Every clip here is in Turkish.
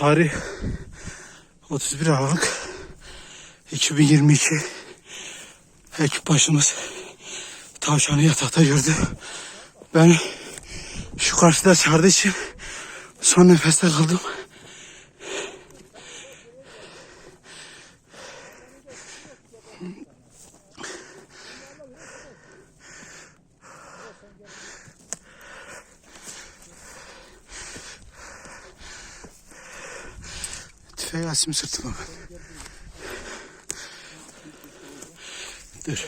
Tarih 31 Aralık 2022 ekip başımız tavşanı yatakta gördü. Ben şu karşıda çağırdığı için son nefeste kaldım. Açayım sırtıma ben. Dur.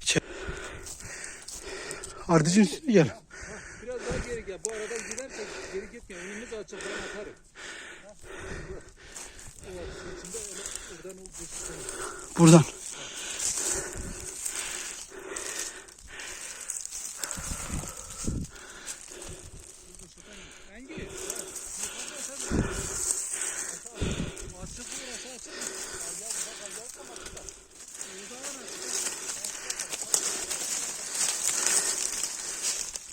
Çek. Ardıcın üstüne gel. Biraz daha geri gel. Bu aradan gidersek geri gitmiyor. Önümüz açık. Ben atarım. Buradan. Engin. Açık burası açık.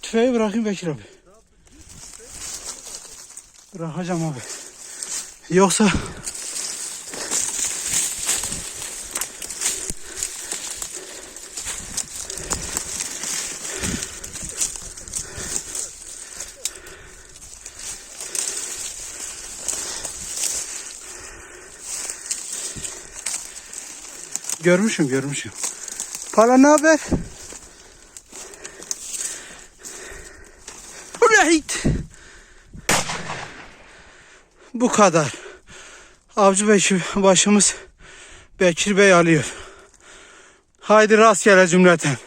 Tüfeği bırakayım Bekir abi. Bırakacağım abi. Yoksa Görmüşüm görmüşüm. Pala ne haber? Right. Bu kadar. Avcı Bekir başımız Bekir Bey alıyor. Haydi rastgele cümleten.